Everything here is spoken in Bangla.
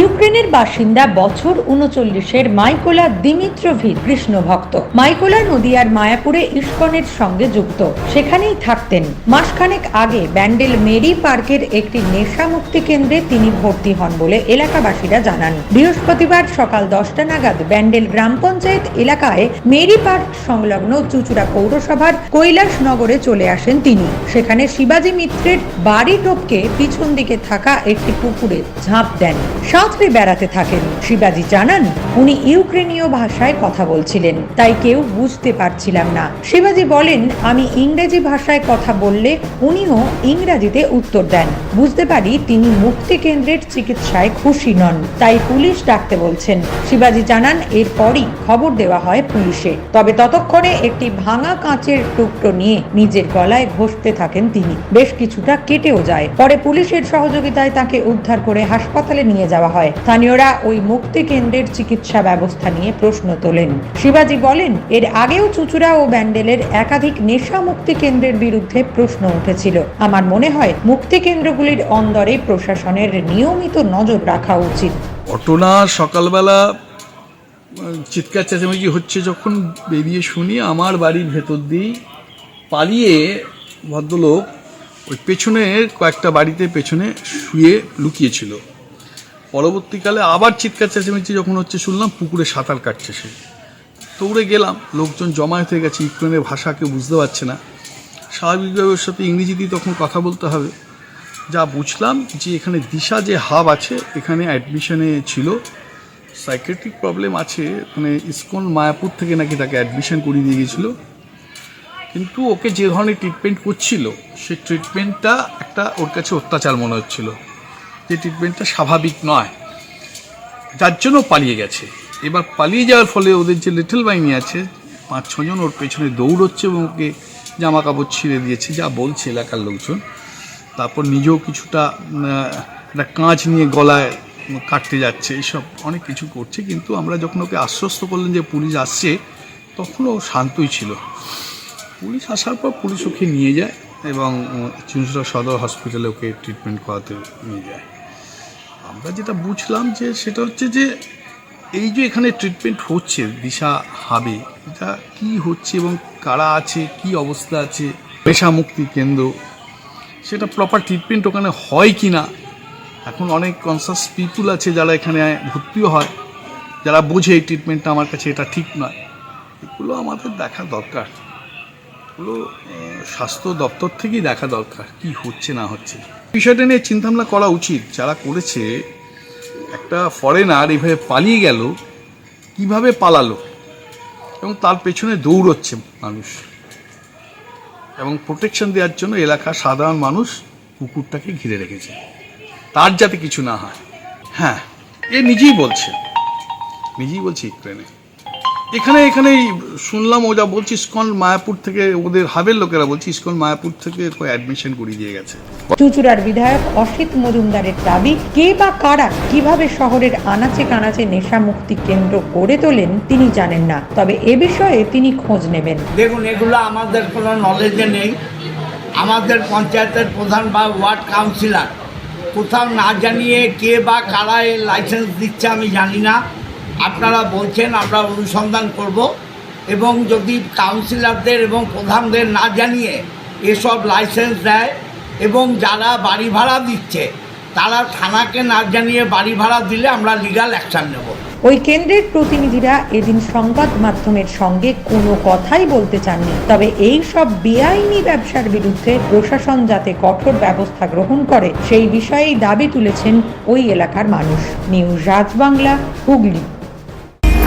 ইউক্রেনের বাসিন্দা বছর উনচল্লিশের মাইকোলা দিমিত্রভির কৃষ্ণ ভক্ত। মাইকোলা নদিয়ার মায়াপুরে ইস্কনের সঙ্গে যুক্ত। সেখানেই থাকতেন। মাসখানেক আগে ব্যান্ডেল মেরি পার্কের একটি নেশা মুক্তি কেন্দ্রে তিনি ভর্তি হন বলে এলাকাবাসীরা জানান। বৃহস্পতিবার সকাল দশটা নাগাদ ব্যান্ডেল গ্রাম পঞ্চায়েত এলাকায় মেরি পার্ক সংলগ্ন চুচুড়া পৌরসভার কৈলাসনগরে চলে আসেন তিনি। সেখানে শিবাজী মিত্রের বাড়ি টপকে পিছন দিকে থাকা একটি পুকুরে ঝাঁপ দেন। সাঁতরে বেড়াতে থাকেন। শিবাজী জানান, উনি ইউক্রেনীয় ভাষায় কথা বলছিলেন, তাই কেউ বুঝতে পারছিলাম না। শিবাজী বলেন, আমি ইংরেজি ভাষায় কথা বললে উনিও ইংরাজিতে উত্তর দেন। বুঝতে পারি তিনি মুক্তি কেন্দ্রের চিকিৎসায় খুশি নন, তাই পুলিশ ডাকতে বলছেন। শিবাজী জানান, এরপরই খবর দেওয়া হয় পুলিশে। তবে ততক্ষণে একটি ভাঙা কাঁচের টুকরো নিয়ে নিজের গলায় ঘষতে থাকেন তিনি। বেশ কিছুটা কেটেও যায়। পরে পুলিশের সহযোগিতায় তাকে উদ্ধার করে হাসপাতালে নিয়ে যাওয়া হয়। স্থানীয়রা ওই মুক্তি কেন্দ্রের চিকিৎসা ব্যবস্থা নিয়ে প্রশ্ন তোলেন। শিবাজি বলেন, এর আগেও চুচুড়া ও ব্যান্ডেলের একাধিক নেশা মুক্তি কেন্দ্রের বিরুদ্ধে প্রশ্ন উঠেছিল। আমার মনে হয় মুক্তি কেন্দ্রগুলির অন্দরে প্রশাসনের নিয়মিত নজর রাখা উচিত। ঘটনা সকালবেলা, চিৎকার চেঁচামেচি হচ্ছে যখন বেরিয়ে শুনি, আমার বাড়ির ভেতর দিয়েই পালিয়ে ভদ্রলোক ওই পেছনের কয়েকটা বাড়িতে পেছনে শুয়ে লুকিয়েছিল। পরবর্তীকালে আবার চিৎকার চেঁচামেচি যখন হচ্ছে শুনলাম, পুকুরে সাঁতার কাটছে সে। দৌড়ে গেলাম, লোকজন জমায়েত হয়ে গেছে, ইউক্রেনের ভাষা কেউ বুঝতে পারছে না। স্বাভাবিকভাবে ওর সাথে ইংরেজিতেই তখন কথা বলতে হবে। যা বুঝলাম যে এখানে দিশা যে হাব আছে, এখানে অ্যাডমিশনে ছিল। সাইকেট্রিক প্রবলেম আছে মানে ইসকন মায়াপুর থেকে নাকি তাকে অ্যাডমিশন করিয়ে দিয়ে গেছিল কিন্তু ওকে যে ধরনের ট্রিটমেন্ট করছিল সেই ট্রিটমেন্টটা একটা ওর কাছে অত্যাচার মনে হচ্ছিল। যে ট্রিটমেন্টটা স্বাভাবিক নয়। যার জন্য পালিয়ে গেছে। এবার পালিয়ে যাওয়ার ফলে ওদের যে লিটল বাহিনী আছে পাঁচ ছজন ওর পেছনে দৌড়চ্ছে এবং ওকে জামা কাপড় ছিঁড়ে দিয়েছে, যা বলছে এলাকার লোকজন। তারপর নিজেও কিছুটা একটা কাঁচ নিয়ে গলায় কাটতে যাচ্ছে, এইসব অনেক কিছু করছে। কিন্তু আমরা যখন ওকে আশ্বস্ত করলেন যে পুলিশ আসছে, তখন ও শান্তই ছিল। পুলিশ আসার পর পুলিশ ওকে নিয়ে যায় এবং চুঁচুড়া সদর হসপিটালে ওকে ট্রিটমেন্ট করাতে নিয়ে যায়। আমরা যেটা বুঝলাম যে সেটা হচ্ছে যে এই যে এখানে ট্রিটমেন্ট হচ্ছে, দিশা হাবে, এটা কি হচ্ছে এবং কারা আছে, কি অবস্থা আছে পেশা মুক্তি কেন্দ্র, সেটা প্রপার ট্রিটমেন্ট ওখানে হয় কি না এখন অনেক কনসাস পিপুল আছে যারা এখানে ভর্তিও হয়, যারা বোঝে এই ট্রিটমেন্টটা আমার কাছে এটা ঠিক নয়। এগুলো আমাদের দেখা দরকার। এগুলো স্বাস্থ্য দপ্তর থেকেই দেখা দরকার কি হচ্ছে না হচ্ছে। বিষয়টা নিয়ে চিন্তাভাবনা করা উচিত। যারা করেছে, একটা ফরেনার এইভাবে পালিয়ে গেল, কীভাবে পালালো? এবং তার পেছনে দৌড়চ্ছে মানুষ। এবং প্রোটেকশন দেওয়ার জন্য এলাকার সাধারণ মানুষ কুকুরটাকে ঘিরে রেখেছে। তার যাতে কিছু না হয়। হ্যাঁ এ নিজেই বলছে। নিজেই বলছে ইউক্রেনে। এখানে এখানেই শুনলাম ও যা বলছি ইস্কন মায়াপুর থেকে ওদের হাবের লোকেরা বলছে ইস্কন মায়াপুর থেকে অ্যাডমিশন করিয়ে দিয়ে গেছে। চুচুড়ার বিধায়ক অসিত মজুমদারের দাবি কে বা কারা কীভাবে শহরের আনাচে কানাচে নেশা মুক্তি কেন্দ্র গড়ে তোলেন তিনি জানেন না তবে এ বিষয়ে তিনি খোঁজ নেবেন। দেখুন এগুলো আমাদের কোনো নলেজে নেই। আমাদের পঞ্চায়েতের প্রধান বা ওয়ার্ড কাউন্সিলর। কোথাও না জানিয়ে কে বা কারা লাইসেন্স দিচ্ছে আমি জানি না। আপনারা বলছেন, আমরা অনুসন্ধান করব এবং যদি কাউন্সিলরদের এবং প্রধানদের না জানিয়ে এসব লাইসেন্স দেয় এবং যারা বাড়ি ভাড়া দিচ্ছে, তারা থানাকে না জানিয়ে বাড়ি ভাড়া দিলে আমরা লিগাল অ্যাকশান নেব। ওই কেন্দ্রের প্রতিনিধিরা এদিন সংবাদ মাধ্যমের সঙ্গে কোনো কথাই বলতে চাননি। তবে এই সব বেআইনি ব্যবসার বিরুদ্ধে প্রশাসন যাতে কঠোর ব্যবস্থা গ্রহণ করে, সেই বিষয়েই দাবি তুলেছেন ওই এলাকার মানুষ। নিউজ রাজবাংলা, হুগলি।